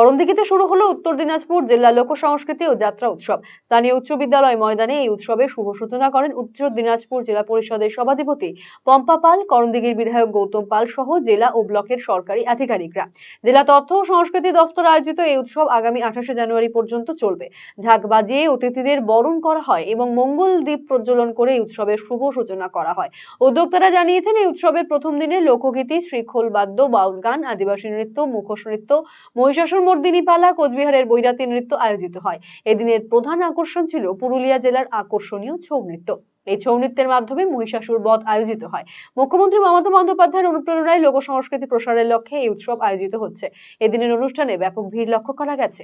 করণদিঘিতে শুরু হলো উত্তর দিনাজপুর জেলা লোক সংস্কৃতি ও যাত্রা উৎসব। স্থানীয় উচ্চ বিদ্যালয় ময়দানে এই উৎসবের শুভ সূচনা করেন উত্তর দিনাজপুর জেলা পরিষদের সভাধিপতি পম্পা পাল, করণদিঘির বিধায়ক গৌতম পাল সহ জেলা ও ব্লকের সরকারি আধিকারিকরা। জেলা তথ্য ও সংস্কৃতি দপ্তর আয়োজিত এই উৎসব আগামী আঠাশে জানুয়ারি পর্যন্ত চলবে। ঢাক বাজিয়ে অতিথিদের বরণ করা হয় এবং মঙ্গল দ্বীপ প্রজ্বলন করে এই উৎসবের শুভ সূচনা করা হয়। উদ্যোক্তারা জানিয়েছেন, এই উৎসবের প্রথম দিনে লোকগীতি, শ্রীখোল বাদ্য, বাউল গান, আদিবাসী নৃত্য, মুখোশ নৃত্য, মহিষাসুর মর্দিনী পালা কোচবিহারের বৈরাতি নৃত্য আয়োজিত হয়। এদিনের প্রধান আকর্ষণ ছিল পুরুলিয়া জেলার আকর্ষণীয় ছৌ নৃত্য। এই ছৌ নৃত্যের মাধ্যমে মহিষাসুর বধ আয়োজিত হয়। মুখ্যমন্ত্রী মমতা বন্দ্যোপাধ্যায়ের অনুপ্রেরণায় লোক সংস্কৃতি প্রসারের লক্ষ্যে এই উৎসব আয়োজিত হচ্ছে। এদিনের অনুষ্ঠানে ব্যাপক ভিড় লক্ষ্য করা গেছে।